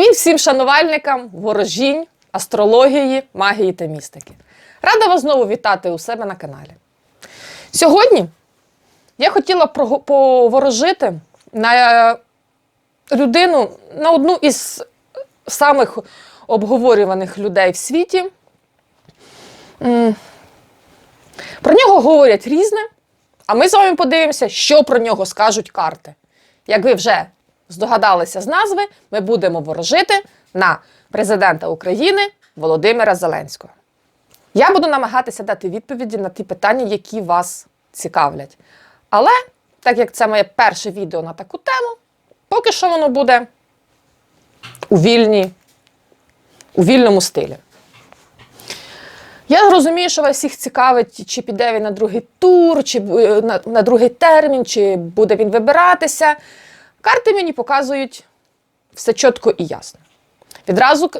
Привіт всім шанувальникам ворожінь, астрології, магії та містики. Рада вас знову вітати у себе на каналі. Сьогодні я хотіла поворожити на людину, на одну із самих обговорюваних людей в світі. Про нього говорять різне, а ми з вами подивимося, що про нього скажуть карти. Як ви вже здогадалися з назви, ми будемо ворожити на президента України Володимира Зеленського. Я буду намагатися дати відповіді на ті питання, які вас цікавлять. Але, так як це моє перше відео на таку тему, поки що воно буде у, вільній, у вільному стилі. Я розумію, що вас всіх цікавить, чи піде він на другий тур, чи е, на, на другий термін, чи буде він вибиратися. Карти мені показують все чітко і ясно. Відразу,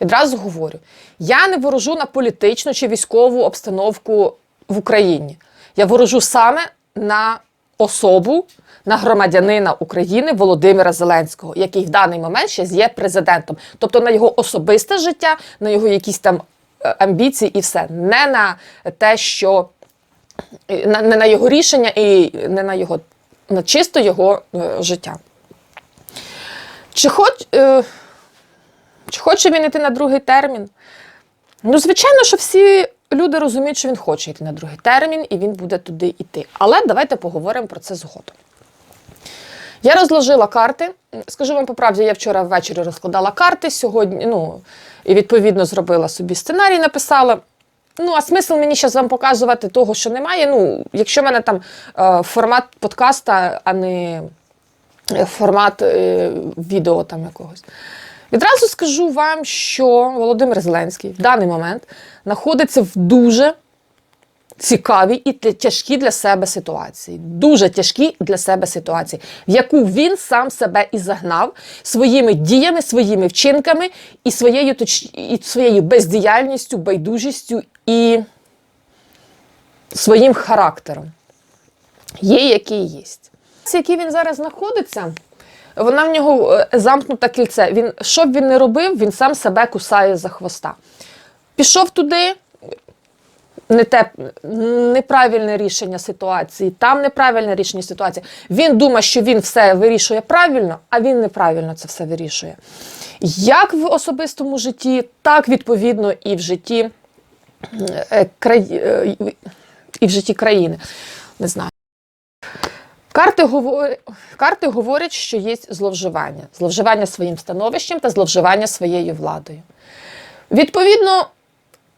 відразу говорю: я не ворожу на політичну чи військову обстановку в Україні. Я ворожу саме на особу, на громадянина України Володимира Зеленського, який в даний момент ще є президентом. Тобто на його особисте життя, на його якісь там е, амбіції і все. Не на те, що не на його рішення і не на його на чисто його е, життя. Чи, хоч, е, чи хоче він йти на другий термін? Ну, звичайно, що всі люди розуміють, що він хоче йти на другий термін, і він буде туди йти. Але давайте поговоримо про це згодом. Я розложила карти. Скажу вам по правді, я вчора ввечері розкладала карти сьогодні. Ну, і відповідно зробила собі сценарій, написала. Ну, а смисл мені зараз вам показувати того, що немає. Ну, якщо в мене там е, формат подкаста, а не е, формат е, відео там якогось. Відразу скажу вам, що Володимир Зеленський в даний момент знаходиться в дуже цікавій і тя- тяжкій для себе ситуації. Дуже тяжкій для себе ситуації, в яку він сам себе і загнав своїми діями, своїми вчинками і своєю, і своєю бездіяльністю, байдужістю і своїм характером. Є, який є. В якій він зараз знаходиться, вона в нього е, замкнута кільце. Він, що б він не робив, він сам себе кусає за хвоста. Пішов туди, не те, неправильне рішення ситуації, там неправильне рішення ситуації. Він думає, що він все вирішує правильно, а він неправильно це все вирішує. Як в особистому житті, так відповідно і в житті, е, е, і в житті країни. Не знаю. Карти, говорять, карти говорять, що є зловживання. Зловживання своїм становищем та зловживання своєю владою. Відповідно,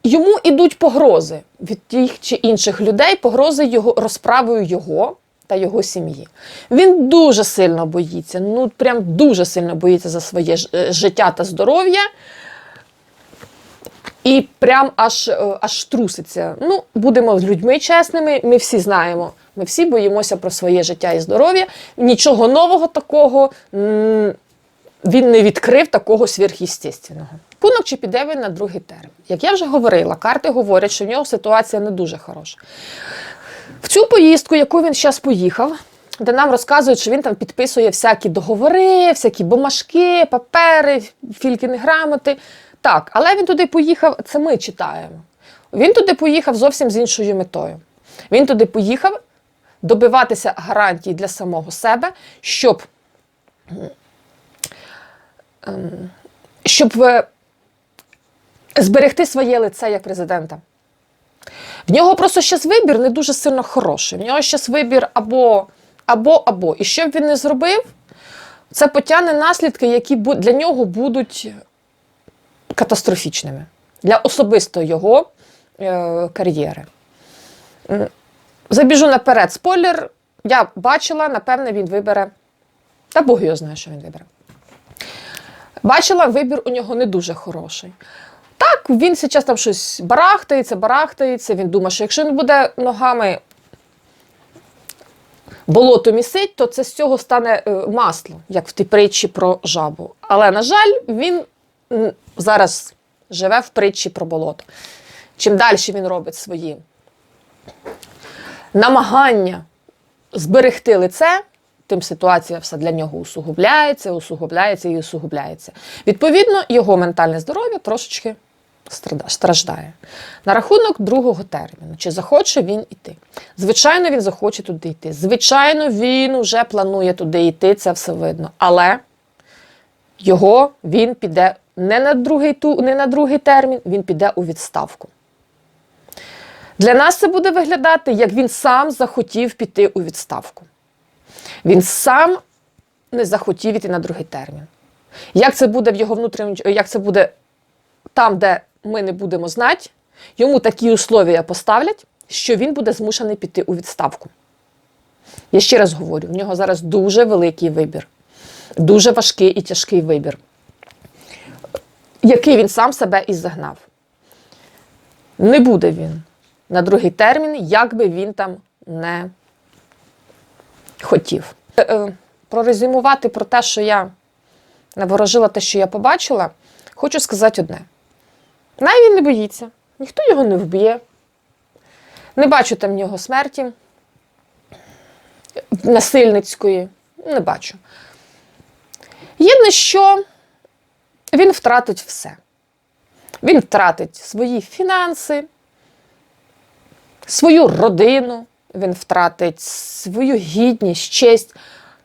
йому ідуть погрози від тих чи інших людей, погрози його розправою його та його сім'ї. Він дуже сильно боїться, ну прям дуже сильно боїться за своє е, життя та здоров'я. І прям аж, е, аж труситься. Ну, будемо з людьми чесними, ми всі знаємо. Ми всі боїмося про своє життя і здоров'я. Нічого нового такого він не відкрив такого сверхъестественного. Пунок чи піде він на другий термін. Як я вже говорила, карти говорять, що в нього ситуація не дуже хороша. В цю поїздку, яку він зараз поїхав, де нам розказують, що він там підписує всякі договори, всякі бумажки, папери, фількіни грамоти. Так, але він туди поїхав, це ми читаємо. Він туди поїхав зовсім з іншою метою. Він туди поїхав добиватися гарантій для самого себе, щоб, ем, щоб е, зберегти своє лице як президента. В нього просто зараз вибір не дуже сильно хороший. В нього зараз вибір або, або, або. І що б він не зробив, це потягне наслідки, які для нього будуть катастрофічними для особисто його е, кар'єри. Забіжу наперед. Спойлер, я бачила, напевне, він вибере. Та Бог його знає, що він вибере. Бачила, вибір у нього не дуже хороший. Так, він зараз там щось барахтається, барахтається. Він думає, що якщо він буде ногами болото місить, то це з цього стане е, масло, як в тій притчі про жабу. Але, на жаль, він зараз живе в притчі про болото. Чим далі він робить свої намагання зберегти лице, тим ситуація все для нього усугубляється, усугубляється і усугубляється. Відповідно, його ментальне здоров'я трошечки страждає. На рахунок другого терміну, чи захоче він іти? Звичайно, він захоче туди йти. Звичайно, він вже планує туди йти, це все видно. Але його він піде не на другий, не на другий термін, він піде у відставку. Для нас це буде виглядати, як він сам захотів піти у відставку. Він сам не захотів іти на другий термін. Як це буде в його внутрішньому, як це буде там, де ми не будемо знати, йому такі условия поставлять, що він буде змушений піти у відставку. Я ще раз говорю, в нього зараз дуже великий вибір, дуже важкий і тяжкий вибір, який він сам себе і загнав. Не буде він на другий термін, як би він там не хотів. Е, е, Прорезюмувати про те, що я наворожила те, що я побачила, хочу сказати одне. Най він не боїться, ніхто його не вб'є. Не бачу там в нього смерті насильницької. Не бачу. Єдине, що він втратить все. Він втратить свої фінанси, свою родину, він втратить свою гідність, честь.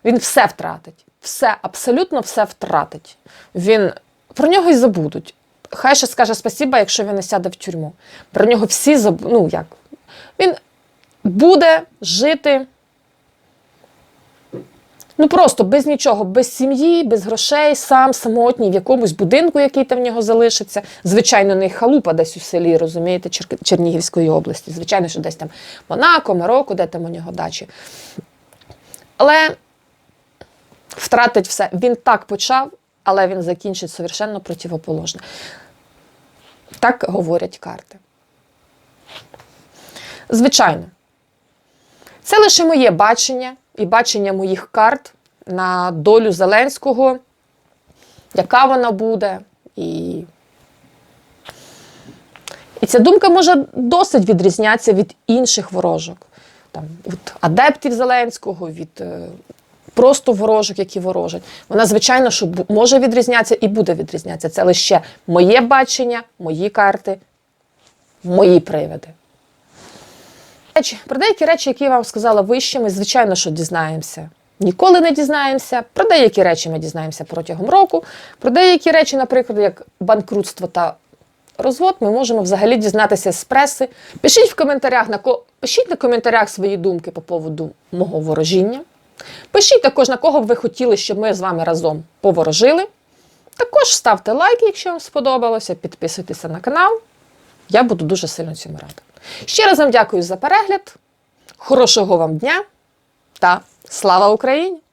Він все втратить. Все, абсолютно все втратить. Він про нього й забудуть. Хай ще скаже спасіба, якщо він не сяде в тюрму. Про нього всі забудуть. Ну як? Він буде жити. Ну просто без нічого, без сім'ї, без грошей, сам самотній, в якомусь будинку, який там в нього залишиться. Звичайно, не халупа десь у селі, розумієте, Чер- Чернігівської області. Звичайно, що десь там Монако, Марокко, де там у нього дачі. Але втратить все. Він так почав, але він закінчить совершенно противоположне. Так говорять карти. Звичайно, це лише моє бачення і бачення моїх карт на долю Зеленського, яка вона буде. І, і ця думка може досить відрізнятися від інших ворожок, там, від адептів Зеленського, від е, просто ворожок, які ворожать. Вона, звичайно, що може відрізнятися і буде відрізнятися. Це лише моє бачення, мої карти, мої привиди. Про деякі речі, які я вам сказала вище, ми, звичайно, що дізнаємося. Ніколи не дізнаємося. Про деякі речі ми дізнаємося протягом року. Про деякі речі, наприклад, як банкрутство та розвод, ми можемо взагалі дізнатися з преси. Пишіть в коментарях на пишіть на коментарях свої думки по поводу мого ворожіння. Пишіть також, на кого б ви хотіли, щоб ми з вами разом поворожили. Також ставте лайк, якщо вам сподобалося, підписуйтеся на канал. Я буду дуже сильно цьому рада. Ще раз вам дякую за перегляд. Хорошого вам дня та слава Україні!